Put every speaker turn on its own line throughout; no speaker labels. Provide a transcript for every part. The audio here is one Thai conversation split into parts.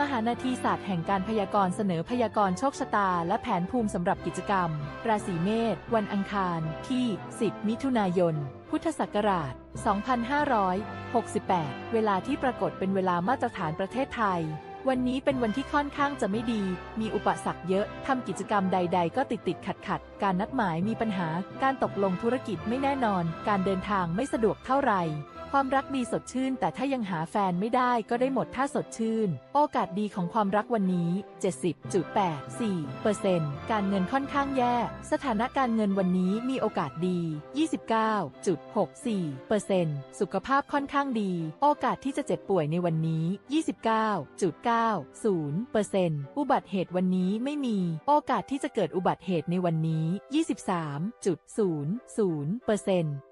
มหานาทีศาสตร์แห่งการพยากรณ์เสนอพยากรณ์โชคชะตา และแผนภูมิสำหรับกิจกรรม ราศีเมษวันอังคารที่ 10 มิถุนายน พุทธศักราช 2568 เวลาที่ปรากฏเป็นเวลามาตรฐานประเทศไทย วันนี้เป็นวันที่ค่อนข้างจะไม่ดี มีอุปสรรคเยอะ ทำกิจกรรมใด ๆ ก็ติดติดขัดขัด การนัดหมายมีปัญหา การตกลงธุรกิจไม่แน่นอน การเดินทางไม่สะดวกเท่าไหร่ ความรักดีสดชื่น แต่ถ้ายังหาแฟนไม่ได้ก็ได้หมดถ้าสดชื่น โอกาสดีของความรักวันนี้ 70.84%การเงินค่อนข้างแย่ สถานะการเงินวันนี้มีโอกาสดี 29.64%สุขภาพค่อนข้างดี โอกาสที่จะเจ็บป่วยในวันนี้ 29.90%อุบัติเหตุวันนี้ไม่มี โอกาสที่จะเกิดอุบัติเหตุในวันนี้ 23.00%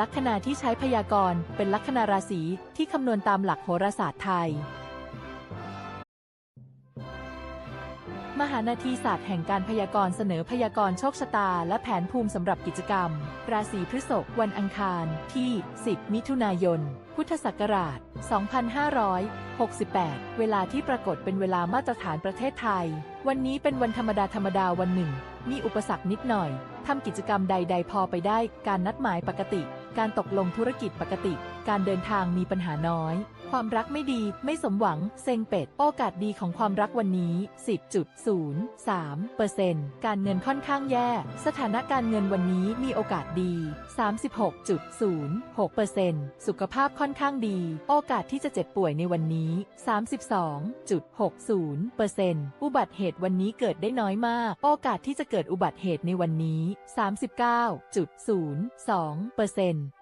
ลัคนาที่ใช้พยากรณ์เป็นลัคนาราศีที่คำนวณตามหลักโหราศาสตร์ไทย มหานาทีศาสตร์แห่งการพยากรณ์เสนอพยากรณ์โชคชะตา และแผนภูมิสำหรับกิจกรรม ราศีพฤษภวันอังคารที่ 10 มิถุนายน พุทธศักราช 2568 เวลาที่ปรากฏเป็นเวลามาตรฐานประเทศไทย วันนี้เป็นวันธรรมดาธรรมดาวันหนึ่ง มีอุปสรรคนิดหน่อยทำกิจกรรมใด ๆ พอไปได้ การนัดหมายปกติ การตกลงธุรกิจปกติ การเดินทางมีปัญหาน้อย ความรักไม่ดี ไม่สมหวัง เซ็งเป็ด โอกาสดีของความรักวันนี้ 10.03%การเงินค่อนข้างแย่ สถานะการเงินวันนี้มีโอกาสดี 36.06%สุขภาพค่อนข้างดี โอกาสที่จะเจ็บป่วยในวันนี้ 32.60%อุบัติเหตุวันนี้เกิดได้น้อยมาก โอกาสที่จะเกิดอุบัติเหตุในวันนี้ 39.02%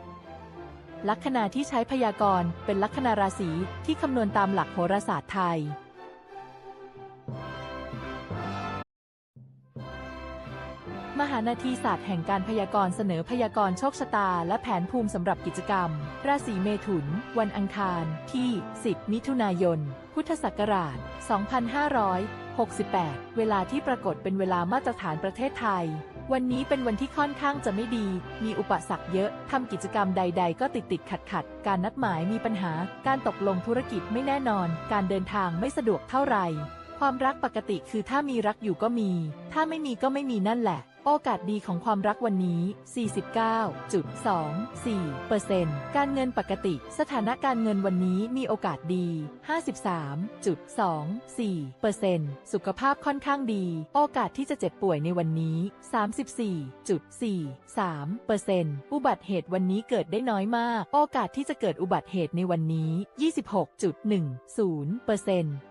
ลัคนาที่ใช้พยากรณ์เป็นลัคนาราศีที่คำนวณตามหลักโหราศาสตร์ไทย มหานาทีศาสตร์แห่งการพยากรณ์เสนอพยากรณ์โชคชะตา และแผนภูมิสำหรับกิจกรรม ราศีเมถุน วันอังคาร ที่ 10 มิถุนายน พุทธศักราช 2568 เวลาที่ปรากฏเป็นเวลามาตรฐานประเทศไทย วันนี้เป็นวันที่ค่อนข้างจะไม่ดี มีอุปสรรคเยอะ ทำกิจกรรมใด ๆ ก็ติดติดขัดขัด การนัดหมายมีปัญหา การตกลงธุรกิจไม่แน่นอน การเดินทางไม่สะดวกเท่าไหร่ ความรักปกติคือถ้ามีรักอยู่ก็มี ถ้าไม่มีก็ไม่มีนั่นแหละ โอกาสดีของความรักวันนี้ 49.24%การเงินปกติ สถานะการเงินวันนี้มีโอกาสดี 53.24%สุขภาพค่อนข้างดี โอกาสที่จะเจ็บป่วยในวันนี้ 34.43%อุบัติเหตุวันนี้เกิดได้น้อยมาก โอกาสที่จะเกิดอุบัติเหตุในวันนี้ 26.10%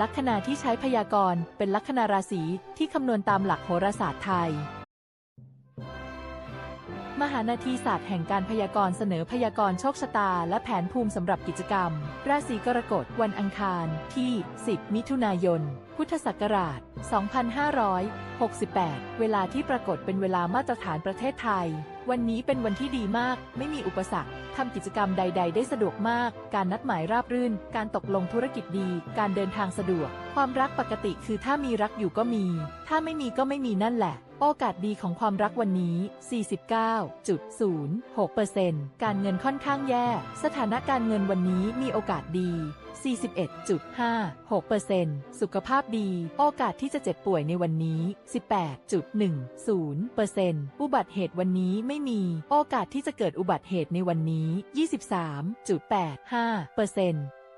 ลัคนาที่ใช้พยากรณ์เป็นลัคนาราศีที่คำนวณตามหลักโหราศาสตร์ไทย มหานาทีศาสตร์แห่งการพยากรณ์เสนอพยากรณ์โชคชะตา และแผนภูมิสำหรับกิจกรรม ราศีกรกฎวันอังคารที่ 10 มิถุนายน พุทธศักราช 2568 เวลาที่ปรากฏเป็นเวลามาตรฐานประเทศไทย วันนี้เป็นวันที่ดีมาก ไม่มีอุปสรรคทำกิจกรรมใด ๆ ได้สะดวกมาก การนัดหมายราบรื่น การตกลงธุรกิจดี การเดินทางสะดวก ความรักปกติคือถ้ามีรักอยู่ก็มี ถ้าไม่มีก็ไม่มีนั่นแหละ โอกาสดีของความรักวันนี้ 49.06%การเงินค่อนข้างแย่ สถานะการเงินวันนี้มีโอกาสดี 41.56%สุขภาพดี โอกาสที่จะเจ็บป่วยในวันนี้ 18.10%อุบัติเหตุวันนี้ไม่มี โอกาสที่จะเกิดอุบัติเหตุในวันนี้ 23.85%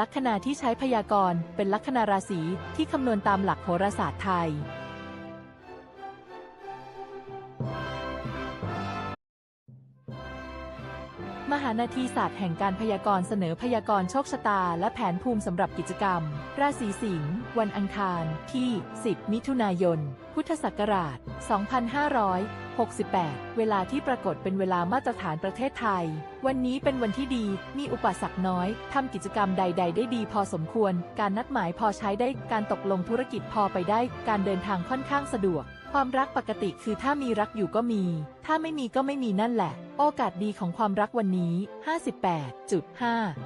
ลัคนาที่ใช้พยากรณ์เป็นลัคนาราศีที่คำนวณตามหลักโหราศาสตร์ไทย มหานาทีศาสตร์แห่งการพยากรณ์เสนอพยากรณ์โชคชะตา และแผนภูมิสำหรับกิจกรรม ราศีสิงห์วันอังคารที่ 10 มิถุนายน พุทธศักราช 2500 68 เวลาที่ปรากฏเป็นเวลามาตรฐานประเทศไทย วันนี้เป็นวันที่ดี มีอุปสรรคน้อย ทำกิจกรรมใด ๆ ได้ดีพอสมควร การนัดหมายพอใช้ได้ การตกลงธุรกิจพอไปได้ การเดินทางค่อนข้างสะดวก ความรักปกติคือถ้ามีรักอยู่ก็มี ถ้าไม่มีก็ไม่มีนั่นแหละ โอกาสดีของความรักวันนี้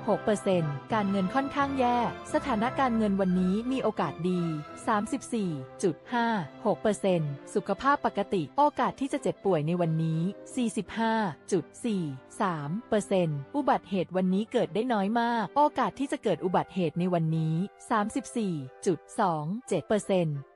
58.56%การเงินค่อนข้างแย่ สถานะการเงินวันนี้มีโอกาสดี 34.56%สุขภาพปกติ โอกาสที่จะเจ็บป่วยในวันนี้ 45.43%อุบัติเหตุวันนี้เกิดได้น้อยมาก โอกาสที่จะเกิดอุบัติเหตุในวันนี้ 34.27%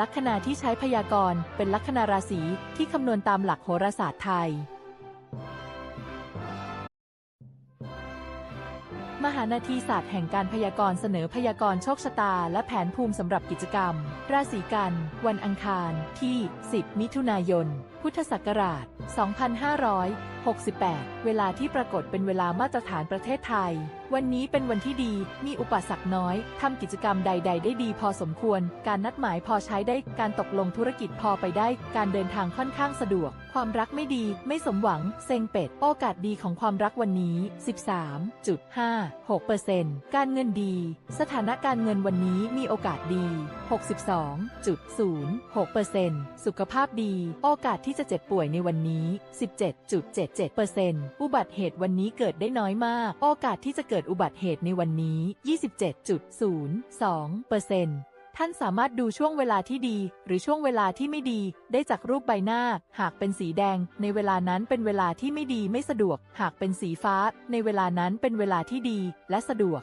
ลัคนาที่ใช้พยากรณ์เป็นลัคนาราศีที่คำนวณตามหลักโหราศาสตร์ไทย มหานาทีศาสตร์แห่งการพยากรณ์เสนอพยากรณ์โชคชะตา และแผนภูมิสำหรับกิจกรรม ราศีกัน วันอังคารที่ 10 มิถุนายน พุทธศักราช 2568 เวลาที่ปรากฏเป็นเวลามาตรฐานประเทศไทย วันนี้เป็นวันที่ดี มีอุปสรรคน้อย ทำกิจกรรมใด ๆ ได้ดีพอสมควร การนัดหมายพอใช้ได้ การตกลงธุรกิจพอไปได้ การเดินทางค่อนข้างสะดวก ความรักไม่ดี ไม่สมหวัง เซ็งเป็ด โอกาสดีของความรักวันนี้ 13.56%การเงินดี สถานการเงินวันนี้มีโอกาสดี 62.06%สุขภาพดี โอกาสที่จะเจ็บป่วยในวันนี้ 17.77%อุบัติเหตุวันนี้เกิดได้น้อยมาก โอกาสที่จะเกิดอุบัติเหตุในวันนี้ 27.02%ท่านสามารถดูช่วงเวลาที่ดี หรือช่วงเวลาที่ไม่ดี ได้จากรูปใบหน้า หากเป็นสีแดง ในเวลานั้นเป็นเวลาที่ไม่ดีไม่สะดวก หากเป็นสีฟ้า ในเวลานั้นเป็นเวลาที่ดี และสะดวก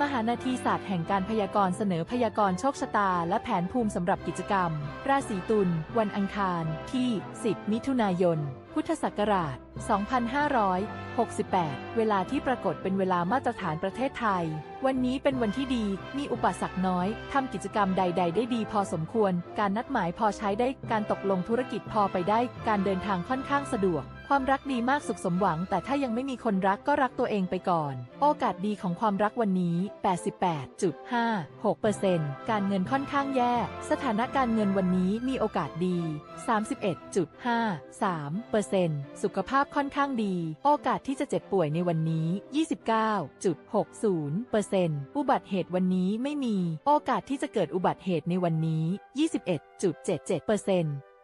มหานาทีศาสตร์แห่งการพยากรณ์เสนอพยากรณ์โชคชะตา และแผนภูมิสำหรับกิจกรรม ราศีตุล วันอังคาร ที่ 10 มิถุนายน พุทธศักราช 2568 เวลาที่ปรากฏเป็นเวลามาตรฐานประเทศไทย วันนี้เป็นวันที่ดี มีอุปสรรคน้อย ทำกิจกรรมใด ๆ ได้ดีพอสมควร การนัดหมายพอใช้ได้ การตกลงธุรกิจพอไปได้ การเดินทางค่อนข้างสะดวก ความรักดีมากสุขสมหวัง แต่ถ้ายังไม่มีคนรักก็รักตัวเองไปก่อน โอกาสดีของความรักวันนี้ 88.56%การเงินค่อนข้างแย่ สถานะการเงินวันนี้มีโอกาสดี 31.53%สุขภาพค่อนข้างดี โอกาสที่จะเจ็บป่วยในวันนี้ 29.60%อุบัติเหตุวันนี้ไม่มี โอกาสที่จะเกิดอุบัติเหตุในวันนี้ 21.77%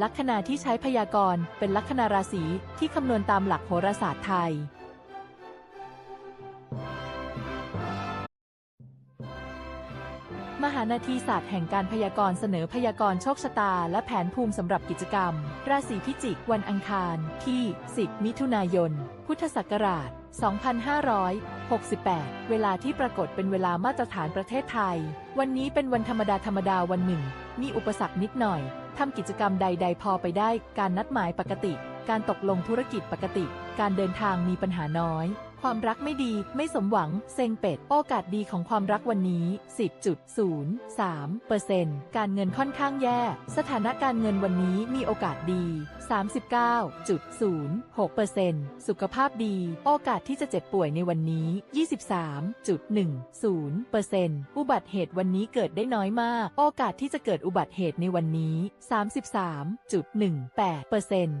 ลัคนาที่ใช้พยากรณ์เป็นลัคนาราศีที่คำนวณตามหลักโหราศาสตร์ไทย มหานาทีศาสตร์แห่งการพยากรณ์เสนอพยากรณ์โชคชะตา และแผนภูมิสำหรับกิจกรรม ราศีพิจิกวันอังคารที่ 10 มิถุนายน พุทธศักราช 2568 เวลาที่ปรากฏเป็นเวลามาตรฐานประเทศไทย วันนี้เป็นวันธรรมดาธรรมดาวันหนึ่ง มีอุปสรรคนิดหน่อย ทำกิจกรรมใด ๆ พอไปได้ การนัดหมายปกติ การตกลงธุรกิจปกติ การเดินทางมีปัญหาน้อย ความรักไม่ดี ไม่สมหวัง เซ็งเป็ด โอกาสดีของความรักวันนี้ 10.03%เปอร์เซ็นต์การเงินค่อนข้างแย่ สถานะการเงินวันนี้มีโอกาสดี 39.06%เปอร์เซ็นต์สุขภาพดี โอกาสที่จะเจ็บป่วยในวันนี้ 23.10%เปอร์เซ็นต์อุบัติเหตุวันนี้เกิดได้น้อยมาก โอกาสที่จะเกิดอุบัติเหตุในวันนี้ 33.18%เปอร์เซ็นต์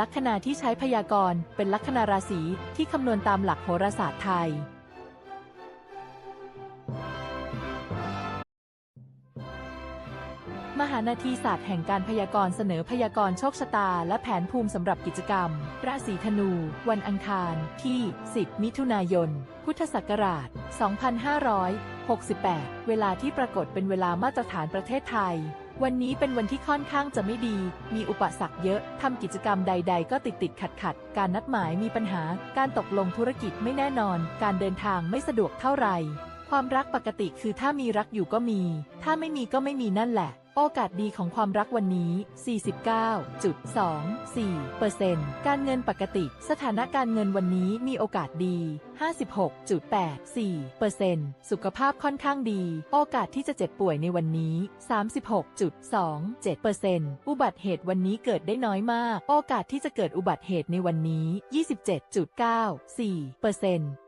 ลัคนาที่ใช้พยากรณ์เป็นลัคนาราศีที่คำนวณตามหลักโหราศาสตร์ไทย มหานาทีศาสตร์แห่งการพยากรณ์เสนอพยากรณ์โชคชะตา และแผนภูมิสำหรับกิจกรรม ราศีธนู วันอังคารที่ 10 มิถุนายน พุทธศักราช 2568 เวลาที่ปรากฏเป็นเวลามาตรฐานประเทศไทย วันนี้เป็นวันที่ค่อนข้างจะไม่ดี มีอุปสรรคเยอะ ทำกิจกรรมใด ๆ ก็ติดติดขัดขัด การนัดหมายมีปัญหา การตกลงธุรกิจไม่แน่นอน การเดินทางไม่สะดวกเท่าไหร่ ความรักปกติคือถ้ามีรักอยู่ก็มี ถ้าไม่มีก็ไม่มีนั่นแหละ โอกาสดีของความรักวันนี้ 49.24%การเงินปกติ สถานะการเงินวันนี้มีโอกาสดี 56.84%สุขภาพค่อนข้างดี โอกาสที่จะเจ็บป่วยในวันนี้ 36.27%อุบัติเหตุวันนี้เกิดได้น้อยมาก โอกาสที่จะเกิดอุบัติเหตุในวันนี้ 27.94%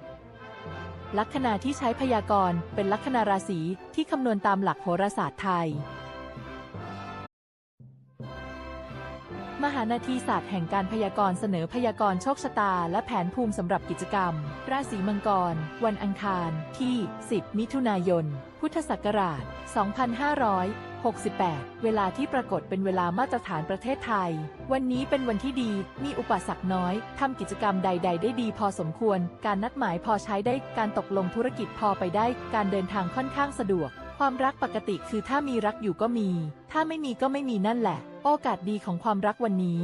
ลัคนาที่ใช้พยากรณ์เป็นลัคนาราศีที่คำนวณตามหลักโหราศาสตร์ไทย มหานาทีศาสตร์แห่งการพยากรณ์เสนอพยากรณ์โชคชะตา และแผนภูมิสำหรับกิจกรรม ราศีมังกร วันอังคารที่ 10 มิถุนายน พุทธศักราช 2500 68 เวลาที่ปรากฏเป็นเวลามาตรฐานประเทศไทย วันนี้เป็นวันที่ดี มีอุปสรรคน้อย ทำกิจกรรมใด ๆ ได้ดีพอสมควร การนัดหมายพอใช้ได้ การตกลงธุรกิจพอไปได้ การเดินทางค่อนข้างสะดวก ความรักปกติคือถ้ามีรักอยู่ก็มี ถ้าไม่มีก็ไม่มีนั่นแหละ โอกาสดีของความรักวันนี้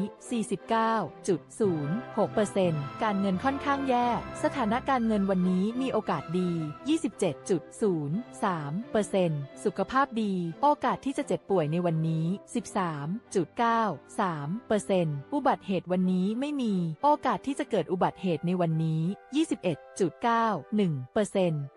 49.06%การเงินค่อนข้างแย่ สถานะการเงินวันนี้มีโอกาสดี 27.03%สุขภาพดี โอกาสที่จะเจ็บป่วยในวันนี้ 13.93%อุบัติเหตุวันนี้ไม่มี โอกาสที่จะเกิดอุบัติเหตุในวันนี้ 21.91%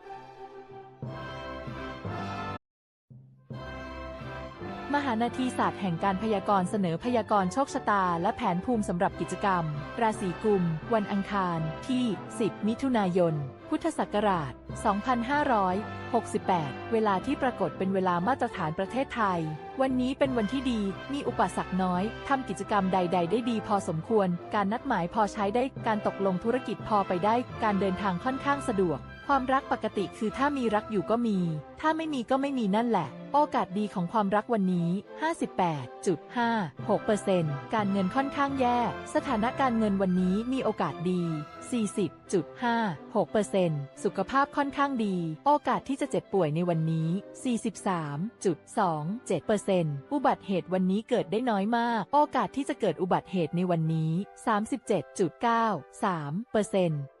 มหานาทีศาสตร์แห่งการพยากรณ์เสนอพยากรณ์โชคชะตา และแผนภูมิสำหรับกิจกรรม ราศีกุม วันอังคารที่ 10 มิถุนายน พุทธศักราช 2568 เวลาที่ปรากฏเป็นเวลามาตรฐานประเทศไทย วันนี้เป็นวันที่ดี มีอุปสรรคน้อย ทำกิจกรรมใด ๆ ได้ดีพอสมควร การนัดหมายพอใช้ได้ การตกลงธุรกิจพอไปได้ การเดินทางค่อนข้างสะดวก ความรักปกติคือถ้ามีรักอยู่ก็มี ถ้าไม่มีก็ไม่มีนั่นแหละ โอกาสดีของความรักวันนี้ 58.56%การเงินค่อนข้างแย่ สถานการเงินวันนี้มีโอกาสดี 40.56%สุขภาพค่อนข้างดี โอกาสที่จะเจ็บป่วยในวันนี้ 43.27%อุบัติเหตุวันนี้เกิดได้น้อยมาก โอกาสที่จะเกิดอุบัติเหตุในวันนี้ 37.93%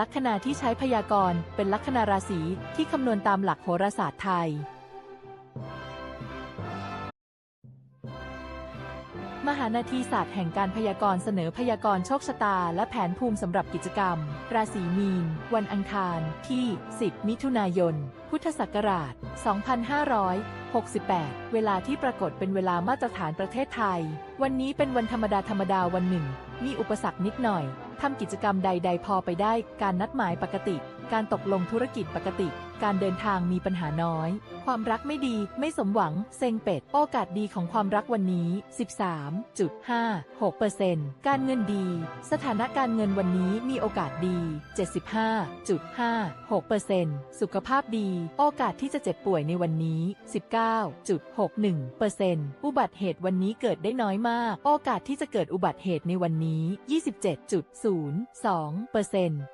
ลัคนาที่ใช้พยากรณ์เป็นลัคนาราศีที่คำนวณตามหลักโหราศาสตร์ไทย มหานาทีศาสตร์แห่งการพยากรณ์เสนอพยากรณ์โชคชะตา และแผนภูมิสำหรับกิจกรรม ราศีมีน วันอังคารที่ 10 มิถุนายน พุทธศักราช 2500 68 เวลาที่ปรากฏเป็นเวลามาตรฐานประเทศไทย วันนี้เป็นวันธรรมดาธรรมดาวันหนึ่ง มีอุปสรรคนิดหน่อย ทำกิจกรรมใด ๆ พอไปได้ การนัดหมายปกติ การตกลงธุรกิจปกติ การเดินทางมีปัญหาน้อย ความรักไม่ดี ไม่สมหวัง เซ็งเป็ด โอกาสดีของความรักวันนี้ 13.56%การเงินดี สถานะการเงินวันนี้มีโอกาสดี 75.56%สุขภาพดี โอกาสที่จะเจ็บป่วยในวันนี้ 19.61%อุบัติเหตุวันนี้เกิดได้น้อยมาก โอกาสที่จะเกิดอุบัติเหตุในวันนี้ 27.02%